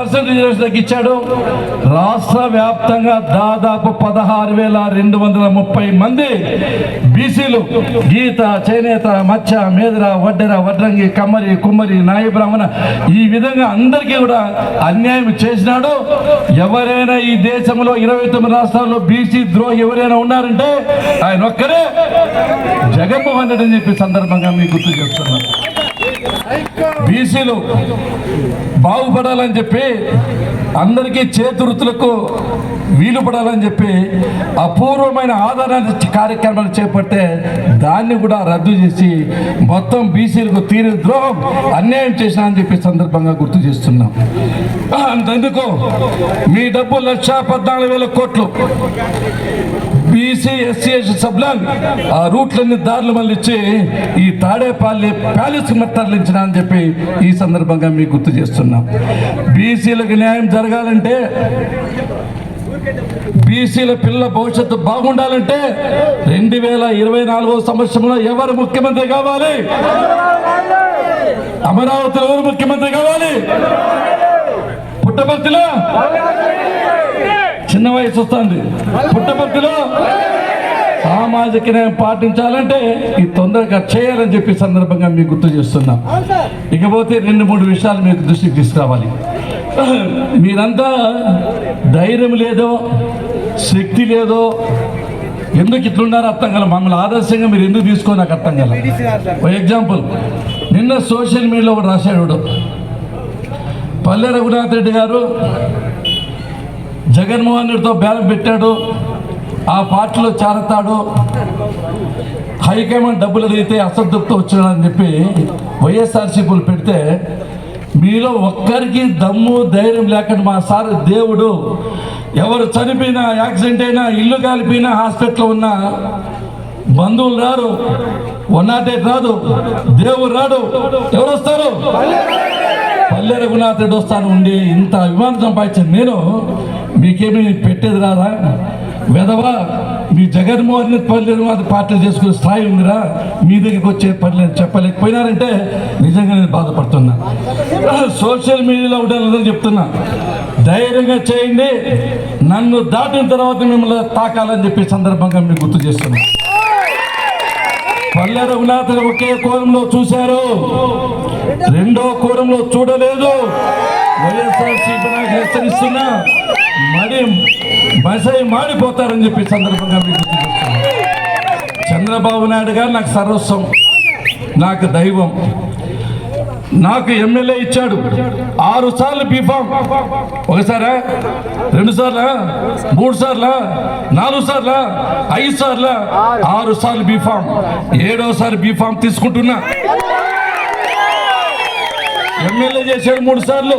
Percent reservation తగ్గించాడు. రాష్ట్ర వ్యాప్తంగా దాదాపు పదహారు వేల రెండు వందల ముప్పై మంది బీసీలు గీత చేనేత మచ్చ మేదర వడ్డెర వడ్రంగి కమ్మరి కుమ్మరి నాయ బ్రాహ్మణ ఈ విధంగా అందరికీ కూడా అన్యాయం చేసినాడు. ఎవరైనా ఈ దేశంలో ఇరవై తొమ్మిది రాష్ట్రాల్లో బీసీ ద్రోహి ఎవరైనా ఉన్నారంటే ఆయన ఒక్కరే. జగన్మోహన్ రెడ్డి అని చెప్పి సందర్భంగా మీకు గుర్తు చేస్తున్నాను. బీసీలు బాగుపడాలని చెప్పి అందరికీ చేతురుతులకు వీలు పడాలని చెప్పి అపూర్వమైన ఆధారాన్ని కార్యక్రమాలు చేపట్టే దాన్ని కూడా రద్దు చేసి మొత్తం బీసీలకు తీరు ద్రోహం అన్యాయం చేసిన అని చెప్పి సందర్భంగా గుర్తు చేస్తున్నాం. అందుకు మీ డబ్బు లక్ష పద్నాలుగు వేల కోట్లు. బీసీ ఎస్సీ ఎస్టీ సబ్లాన్ ఆ రూట్లన్నీ దారులు మళ్ళీ ఇచ్చి ఈ తాడేపల్లి ప్యాలెస్ తరలించిన అని చెప్పి ఈ సందర్భంగా మీకు గుర్తు చేస్తున్నాం. బీసీలకు న్యాయం జరగాలంటే బీసీల పిల్లల భవిష్యత్తు బాగుండాలంటే రెండు వేల ఇరవై నాలుగో సంవత్సరంలో ఎవరు ముఖ్యమంత్రి కావాలి? అమరావతిలో ఎవరు ముఖ్యమంత్రి కావాలి? పుట్టపర్తిలో? చిన్న వయసు వస్తుంది. పుట్టపర్తిలో సామాజిక న్యాయం పాటించాలంటే ఈ తొందరగా చేయాలని చెప్పి సందర్భంగా మీకు గుర్తు చేస్తున్నా. ఇకపోతే రెండు మూడు విషయాలు మీకు దృష్టికి తీసుకురావాలి. మీరంతా ధైర్యం లేదో శక్తి లేదో ఎందుకు ఇట్లున్నారో అర్థం కల మమ్మల్ని ఆదర్శంగా మీరు ఎందుకు తీసుకో నాకు అర్థం కల. ఫర్ ఎగ్జాంపుల్ నిన్న సోషల్ మీడియాలో ఒకటి రాశాడు పల్లె రఘునాథ్ రెడ్డి గారు జగన్మోహన్ రెడ్డితో బేరం పెట్టాడు. ఆ పార్టీలో చేరతాడు. హైకమాండ్ డబ్బులు అడిగితే అసంతృప్తి వచ్చాడని చెప్పి వైఎస్ఆర్సీపీలు పెడితే మీలో ఒక్కరికి దమ్ము ధైర్యం లేకుండా మా సార్ దేవుడు ఎవరు చనిపోయినా యాక్సిడెంట్ అయినా ఇల్లు కాలిపోయినా హాస్పిటల్లో ఉన్నా బంధువులు రారు వన్ నాట్ ఎయిట్ రాదు దేవుడు రాడు. ఎవరు వస్తారు? పల్లె రఘునాథ్ రెడ్డి వస్తాను ఉండి ఇంత అభిమానం సంపాదించాను నేను. మీకేమీ పెట్టేది రాదా? వెదవా మీ జగన్మోహన్ రెడ్డి అది రఘునాథ్ పార్టీలు చేసుకునే స్థాయి ఉందిరా. మీ దగ్గరికి వచ్చే పని చెప్పలేకపోయినారంటే నిజంగా నేను బాధపడుతున్నా. సోషల్ మీడియాలో ఉండాలని చెప్తున్నా ధైర్యంగా చేయండి. నన్ను దాటిన తర్వాత మిమ్మల్ని తాకాలని చెప్పి సందర్భంగా మీకు గుర్తు చేస్తున్నాను పల్లె రఘునాథ్ ఒకే కోరంలో చూశారు. రెండో కోరంలో చూడలేదు. హెచ్చరిస్తున్నా మరి బసై మాడిపోతారని చెప్పి సందర్భంగా మీకు చంద్రబాబు నాయుడు గారు నాకు సర్వస్వం నాకు దైవం. నాకు ఎమ్మెల్యే ఇచ్చాడు. ఆరు సార్లు బీఫామ్. ఒకసారా? రెండు సార్లా? మూడు సార్లా? నాలుగు సార్లా? ఐదు సార్లా? ఆరు సార్లు బీఫామ్. ఏడోసారి బీఫామ్ తీసుకుంటున్నా. ఎమ్మెల్యే చేశాడు మూడు సార్లు.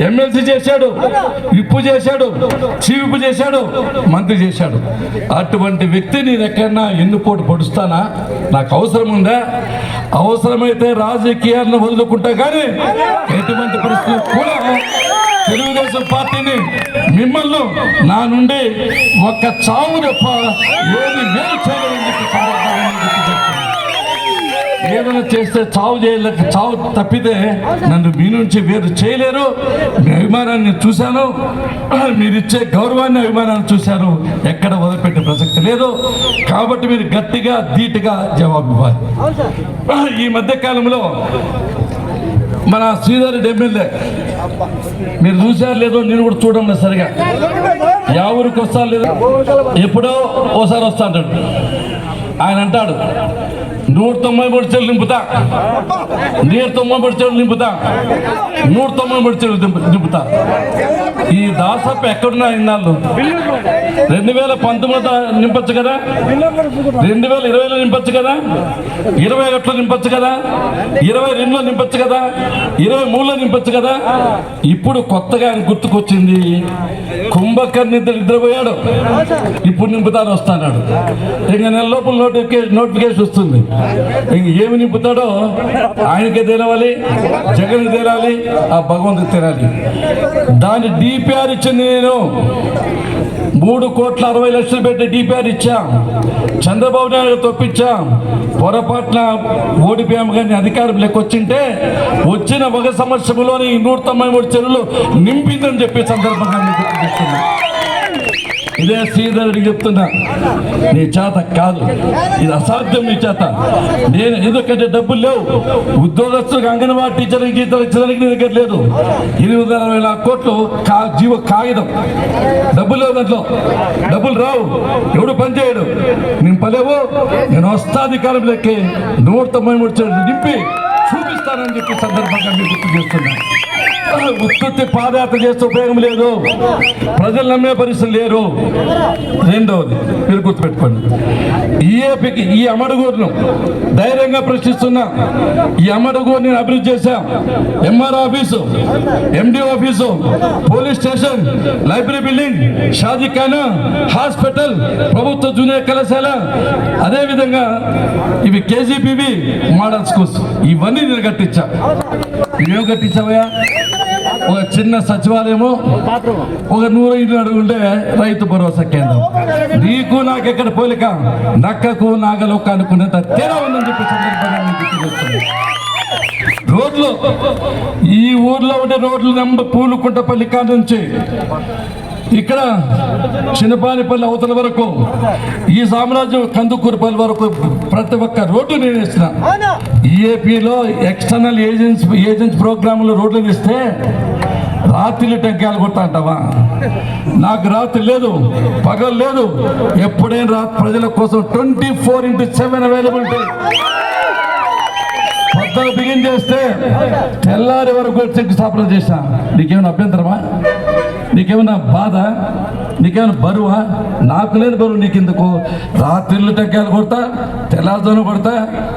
ఎమ్మెల్సీ చేశాడు విప్పు చేశాడు చీవిప్పు చేశాడు మంత్రి చేశాడు. అటువంటి వ్యక్తి నేను ఎక్కడన్నా ఎన్నుపోటు పొడుస్తానా? నాకు అవసరం ఉందా? అవసరమైతే రాజకీయాలను వదులుకుంటా కానీ ఎటువంటి పరిస్థితి కూడా తెలుగుదేశం పార్టీని మిమ్మల్ని నా నుండి ఒక్క చావు తప్ప ఏది మేలు చేయలేదని ఏదైనా చేస్తే చావు చేయలేక చావు తప్పితే నన్ను మీ నుంచి వేరు చేయలేరు. మీ అభిమానాన్ని చూశాను. మీరు ఇచ్చే గౌరవాన్ని అభిమానాన్ని చూశాను. ఎక్కడ వదిలిపెట్టే ప్రసక్తి లేదు. కాబట్టి మీరు గట్టిగా ధీటుగా జవాబు ఇవ్వాలి. ఈ మధ్య కాలంలో మన శ్రీధర్ ఎమ్మెల్యే మీరు చూశారు లేదో నేను కూడా చూడండి సరిగా. ఎవరికి వస్తా లేదో లేదు ఎప్పుడో ఓసారి వస్తా అంటాడు. ఆయన అంటాడు నూట తొంభై మూడు చెల్లు నింపుతా. నూట తొంభై మూడు చెల్లు నింపుతా. నూట తొంభై మూడు చెల్లు నింపుతా. ఈ దాసప్ప ఎక్కడున్నా ఇన్నాళ్ళు? రెండు వేల పంతొమ్మిది నింపచ్చు కదా? రెండు వేల ఇరవైలో నింపచ్చు కదా? ఇరవై ఒకటిలో నింపచ్చు కదా? ఇరవై రెండులో నింపచ్చు కదా? ఇరవై మూడులో నింపచ్చు కదా? ఇప్పుడు కొత్తగా ఆయన గుర్తుకొచ్చింది. కుంభకర్ణ ఇద్దరు నిద్రపోయాడు. ఇప్పుడు నింపుతాను వస్తాడు ఇంకా నెల లోపల నోటిఫికేషన్ నోటిఫికేషన్ వస్తుంది. ఇంక ఏమి నింపుతాడో ఆయనకే తెలవాలి జగన్ తెలాలి ఆ భగవంతుకి తెలాలి. దాని డిపిఆర్ ఇచ్చింది నేను. మూడు మూడు కోట్ల అరవై లక్షలు పెట్టి డిపిఆర్ ఇచ్చాం. చంద్రబాబు నాయుడు తొప్పించాం. పొరపాట్ల ఓడిపోయాం కానీ అధికారం లెక్కొచ్చింటే వచ్చిన ఒక సంవత్సరంలోని నూట తొంభై మూడు చెరువులు నింపిందని చెప్పి సందర్భంగా మీకు ఇదే శ్రీధరుడికి చెప్తున్నా. నీ చేత కాదు. ఇది అసాధ్యం నీ చేత. నేను ఎందుకంటే డబ్బులు లేవు. ఉద్యోగస్తులకు అంగన్వాడీ టీచర్కి జీతాలు ఇచ్చడానికి నీ దగ్గర లేదు ఎనిమిది అరవై నాలుగు కోట్లు కా జీవ కాగితం. డబ్బులు లేవు దాంట్లో. డబ్బులు రావు. ఎవడు పనిచేయడు నేను పలేవు? నేను వస్తాధికారం లెక్కి. నూట తొంభై మూడు చెట్లు నింపి చూపిస్తానని చెప్పి సందర్భంగా మీకు గుర్తు చేస్తున్నాను ఉత్పత్తి పాదయాత్ర చేస్తే ఉపయోగం లేదు. ప్రజలు నమ్మే పరిస్థితి లేరు రెండవది మీరు గుర్తుపెట్టుకోండి. ఈఏపీకి ఈ అమడుగూరును ధైర్యంగా ప్రశ్నిస్తున్నా ఈ అమడుగూరుని అభివృద్ధి చేశాం. MR office MD office police station library building షాదీఖానా hospital ప్రభుత్వ జూనియర్ కళాశాల అదేవిధంగా ఇవి కేజీబీవి మోడల్ స్కూల్స్. ఇవన్నీ నేను కట్టించా. ఇవేం కట్టించావయ్యా? ఒక చిన్న సచివాలయము ఒక నూరు ఇల్లు అడుగుంటే రైతు భరోసా కేంద్రం. నీకు నాకు ఎక్కడ పోలిక? నక్కకు నాగలోక అనుకునేంత తేడా ఉందని చెప్పి సందర్భంగా రోడ్లు ఈ ఊర్లో ఉండే రోడ్లు నెంబర్ పూలుకుంటపల్లి కాడ నుంచి ఇక్కడ చిన్నపానిపల్లి అవతల వరకు ఈ సామ్రాజ్యం కందుకూరుపల్లి వరకు ప్రతి ఒక్క రోడ్డు నేను ఇస్తున్నా ఈఏపీలో ఎక్స్టర్నల్ ఏజెన్సీ ఏజెన్సీ ప్రోగ్రాంలో రోడ్లు ఇస్తే రాత్రిలో టెంకాయలు కొడతా అంటావా? నాకు రాత్రి లేదు పగలు లేదు. ఎప్పుడైనా రాత్రి ప్రజల కోసం twenty four into seven availability పొద్దున బిగిన్ చేస్తే తెల్లారి వరకు శంకుస్థాపన చేశా. నీకేమైనా అభ్యంతరమా? నీకేమైనా బాధ? నీకేమైనా బరువా? నాకు లేని బరువు నీకెందుకు? రాత్రిళ్ళు టెక్కాయలు కొడతా తెల్లారుజాను కొడతా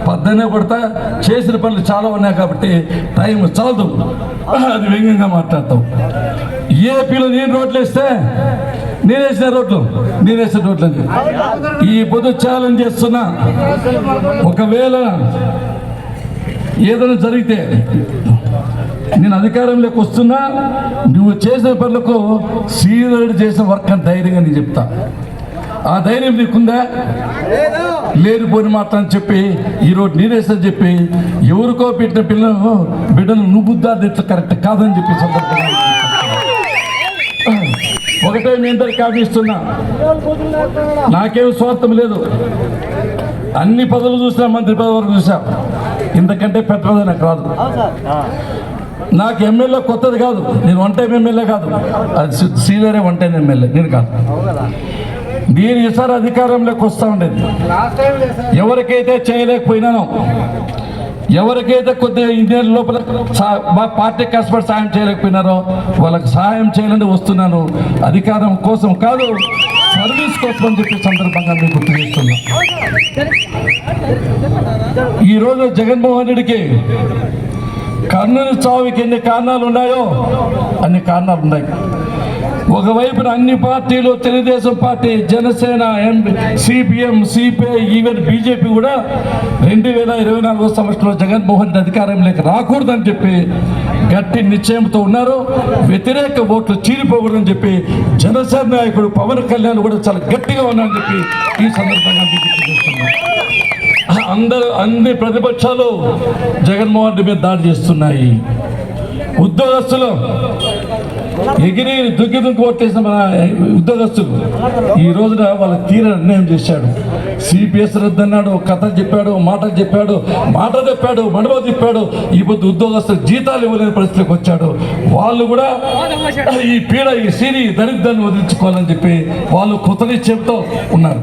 పద్దనే కొడతా చేసిన పనులు చాలా ఉన్నాయి కాబట్టి టైం చాలదు. అది వ్యంగ్యంగా మాట్లాడతావు ఏపీలో నేను రోడ్లు వేస్తే నేను వేసిన రోడ్లు నేను వేసిన రోడ్లు. ఈ పొద్దు ఛాలెంజ్ చేస్తున్నా. ఒకవేళ ఏదైనా జరిగితే నేను అధికారంలోకి వస్తున్నా నువ్వు చేసిన పనులకు శ్రీధరుడు చేసిన వర్క్ అని ధైర్యంగా నేను చెప్తా. ఆ ధైర్యం నీకుందా? లేనిపోని మాట అని చెప్పి ఈరోజు నీరేసని చెప్పి ఎవరికో పెట్టిన పిల్లలు బిడ్డను నువ్వు బుద్ధాది కరెక్ట్ కాదని చెప్పి సందర్భంగా ఒకటే మీ అందరికి ఆపిస్తున్నా నాకేం స్వార్థం లేదు. అన్ని పదవులు చూసినా మంత్రి పదవి వరకు చూసా ఇంతకంటే పెద్ద పదవి నాకు రాదు. నాకు ఎమ్మెల్యే కొత్తది కాదు. నేను వన్ టైం ఎమ్మెల్యే కాదు. అది సీనియరే వన్ టైం ఎమ్మెల్యే. నేను కాదు. నేను ఈసారి అధికారంలోకి వస్తూ ఉండేది. ఎవరికైతే చేయలేకపోయినానో ఎవరికైతే కొద్దిగా ఇండియన్ లోపల సా- మా పార్టీ కష్టపడి సాయం చేయలేకపోయినారో వాళ్ళకి సహాయం చేయాలని వస్తున్నాను. అధికారం కోసం కాదు సర్వీస్ కోసం అని చెప్పి సందర్భంగా మీకు గుర్తు చేస్తున్నా. ఈరోజు జగన్మోహన్ రెడ్డికి కర్నూలు చావుకి ఎన్ని కారణాలు ఉన్నాయో అన్ని కారణాలు ఉన్నాయి. ఒకవైపున అన్ని పార్టీలు Telugu Desam party Janasena MP CPM CPI even BJP కూడా రెండు వేల ఇరవై నాలుగో సంవత్సరంలో జగన్మోహన్ రెడ్డి అధికారంలోకి రాకూడదని చెప్పి గట్టి నిశ్చయంతో ఉన్నారు. వ్యతిరేక ఓట్లు చీలిపోకూడదని చెప్పి జనసేన నాయకుడు పవన్ కళ్యాణ్ కూడా చాలా గట్టిగా ఉన్నారని చెప్పి ఈ సందర్భంగా అందరూ అన్ని ప్రతిపక్షాలు జగన్మోహన్ రెడ్డి మీద దాడి చేస్తున్నాయి. ఉద్యోగస్తులు ఎగిరి దుగ్గి దుగ్గి కొట్టేసిన మన ఉద్యోగస్తులు ఈ రోజున వాళ్ళ తీర నిర్ణయం చేశాడు. సిపిఎస్ రద్దన్నాడు కథ చెప్పాడు మాటలు చెప్పాడు మాట చెప్పాడు మడవ తిప్పాడు ఈ పొద్దు ఉద్యోగస్తులు జీతాలు ఇవ్వలేని పరిస్థితికి వచ్చాడు. వాళ్ళు కూడా ఈ పీడ ఈ సిరి దరిద్రాన్ని వదిలించుకోవాలని చెప్పి వాళ్ళు కొత్త చెప్తూ ఉన్నారు.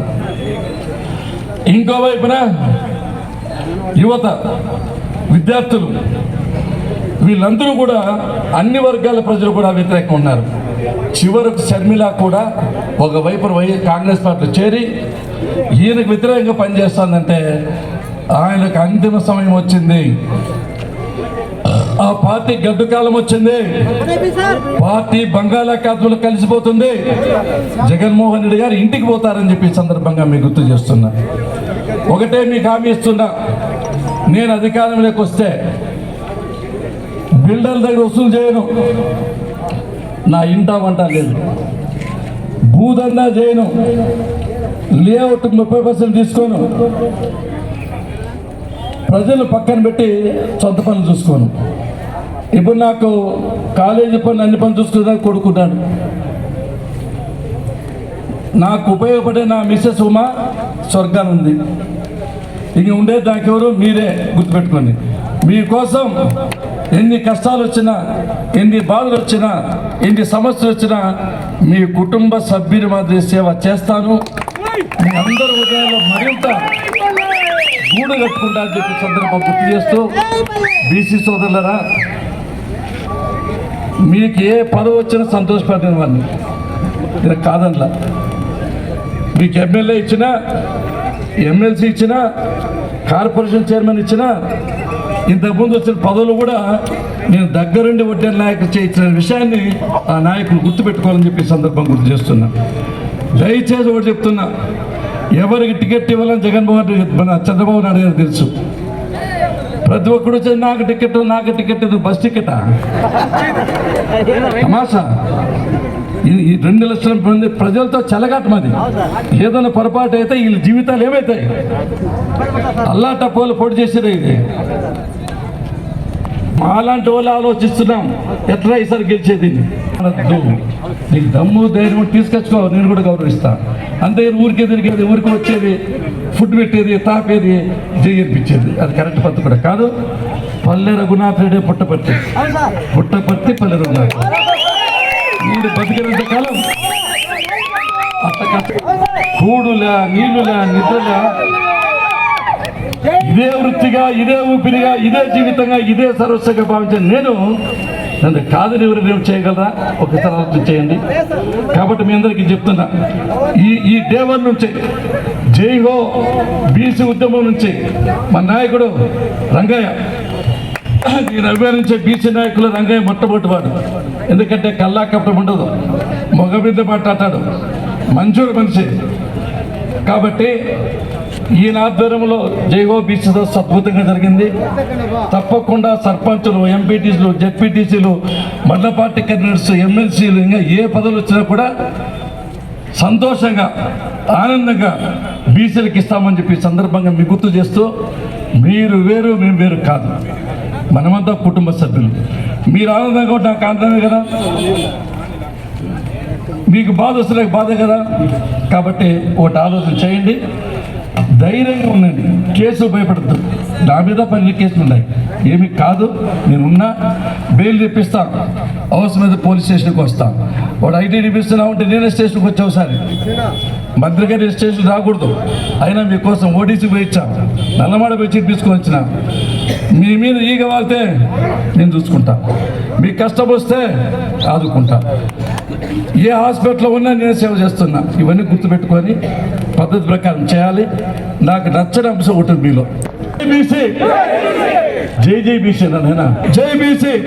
ఇంకో వైపున యువత విద్యార్థులు వీళ్ళందరూ కూడా అన్ని వర్గాల ప్రజలు కూడా వ్యతిరేకంగా ఉన్నారు. చివరకు షర్మిల కూడా ఒకవైపు వై కాంగ్రెస్ పార్టీ చేరి ఈయనకు వ్యతిరేకంగా పనిచేస్తుందంటే ఆయనకు అంతిమ సమయం వచ్చింది. ఆ పార్టీ గడ్డు కాలం వచ్చింది. పార్టీ బంగాళాఖాతంలో కలిసిపోతుంది. జగన్మోహన్ రెడ్డి గారు ఇంటికి పోతారని చెప్పి సందర్భంగా మీకు గుర్తు చేస్తున్నా. ఒకటే మీకు హామీ ఇస్తున్నా. నేను అధికారంలోకి వస్తే బిల్డర్ దగ్గర వసూలు చేయను. నా ఇంటా వంట లేదు. భూదందా చేయను. లేఅవుట్ ముప్పై పర్సెంట్ తీసుకోను. ప్రజలు పక్కన పెట్టి సొంత పనులు చూసుకోను. ఇప్పుడు నాకు కాలేజీ పని అన్ని పని చూసుకునేదానికి కొడుకున్నాడు నాకు ఉపయోగపడే నా మిస్సెస్ ఉమా స్వర్గాన్ని ఉంది. ఇంక ఉండే దానికెవరు మీరే గుర్తుపెట్టుకోండి. మీకోసం ఎన్ని కష్టాలు వచ్చినా ఎన్ని బాధలు వచ్చినా ఎన్ని సమస్యలు వచ్చినా మీ కుటుంబ సభ్యుల మాదిరి సేవ చేస్తాను. మీ అందరి హృదయాల్లో మరింత గూడు కట్టుకుంటా అని చెప్పి సందర్భం గుర్తు చేస్తూ బీసీ సోదరులరా మీకు ఏ పదవి వచ్చినా సంతోషపడిన వాడిని ఇది కాదనలా మీకు ఎమ్మెల్యే ఇచ్చినా ఎమ్మెల్సీ ఇచ్చినా కార్పొరేషన్ చైర్మన్ ఇచ్చినా ఇంతకుముందు వచ్చిన పదవులు కూడా నేను దగ్గరుండి వడ్డే నాయకులు చేయించిన విషయాన్ని ఆ నాయకులు గుర్తుపెట్టుకోవాలని చెప్పి సందర్భం గుర్తు చేస్తున్నా. దయచేసి ఒకటి చెప్తున్నా. ఎవరికి టికెట్ ఇవ్వాలని జగన్మోహన్ రెడ్డి మన చంద్రబాబు నాయుడు గారు తెలుసు. ప్రతి ఒక్కడు వచ్చేది నాకు టికెట్ నాకు టికెట్ ఇది బస్ టికెటా? తమాషా. ఈ ఈ రెండు లక్షల మంది ప్రజలతో చెలగటం మాది ఏదైనా పొరపాటు అయితే వీళ్ళ జీవితాలు ఏమవుతాయి అల్లాట టపోలు పొడి చేసేది ఇది. మాలాంటి వాళ్ళు ఆలోచిస్తున్నాం. ఎట్లా ఈసారి గెలిచేది నీకు దమ్ము ధైర్యం తీసుకొచ్చుకో. నేను కూడా గౌరవిస్తాను అంతే ఊరికే తిరిగేది ఊరికి వచ్చేది. ఫుడ్ పెట్టేది తాపేది జయనిపించేది అది కరెక్ట్ పద్ధతి కూడా కాదు. పల్లె రఘునాథ్ రెడ్డి పుట్టపర్తి. పుట్టపర్తి పల్లె రఘునాథ్ వీడు బతికినంత కాలం కూడులా నీళ్ళులా నిద్రలా. ఇదే వృత్తిగా ఇదే ఊపిరిగా ఇదే జీవితంగా ఇదే సర్వస్వంగా భావించిన నేను నన్ను కాదని ఎవరు రేపు చేయగలరా? ఒకసారి ఆలోచన చేయండి. కాబట్టి మీ అందరికీ చెప్తున్నా ఈ ఈ డే వన్ నుంచి జై హో బీసీ ఉద్యమం నుంచి మా నాయకుడు రంగయ్య నేను అభిమానించే బీసీ నాయకులు రంగయ్య మొట్టమొదటివాడు ఎందుకంటే కల్లా కప్పడం ఉండదు మగ మాట్లాడతాడు మంచూరు మనిషి. కాబట్టి ఈయన ఆధ్వర్యంలో జైగో బీచ్ సదస్సు అద్భుతంగా జరిగింది. తప్పకుండా సర్పంచులు ఎంపీటీసీలు జెడ్పీటీసీలు మండల పార్టీ కన్వీనర్స్ ఎమ్మెల్సీలు ఇంకా ఏ పదవులు వచ్చినా కూడా సంతోషంగా ఆనందంగా బీసీలకు ఇస్తామని చెప్పి సందర్భంగా మీకు గుర్తు చేస్తూ మీరు వేరు మేము వేరు కాదు. మనమంతా కుటుంబ సభ్యులు. మీరు ఆనందంగా ఉంటే నాకు ఆనందమే కదా? మీకు బాధ వస్తే బాధ కదా? కాబట్టి ఒకటి ఆలోచన చేయండి. ధైర్యంగా ఉండండి. కేసులు భయపడద్దు. నా మీద పన్నెండు కేసులు ఉన్నాయి. ఏమి కాదు. నేనున్నా. బెయిల్ తెప్పిస్తాను హౌస్ మీద పోలీస్ స్టేషన్కి వస్తాను వాడు ఐటీ తెప్పిస్తున్నా ఉంటే నేనే స్టేషన్కి వచ్చా ఒకసారి? మంత్రి గారి స్టేషన్ రాకూడదు. అయినా మీకోసం ఓటీసీ పోయి ఇచ్చాను నల్లమాడ పోయి చీట్ తీసుకొని వచ్చిన. మీ మీద ఈగ వాళ్తే నేను చూసుకుంటా. మీకు కష్టం వస్తే ఆదుకుంటా. ఏ హాస్పిటల్లో ఉన్నా నేను సేవ చేస్తున్నా. ఇవన్నీ గుర్తుపెట్టుకొని పద్ధతి ప్రకారం చేయాలి. నాకు నచ్చని అంశం ఉంటుంది మీలో. బీసీ. జై జై బీసీ నాయనా జై బీసీ.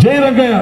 జై రంగయ్య.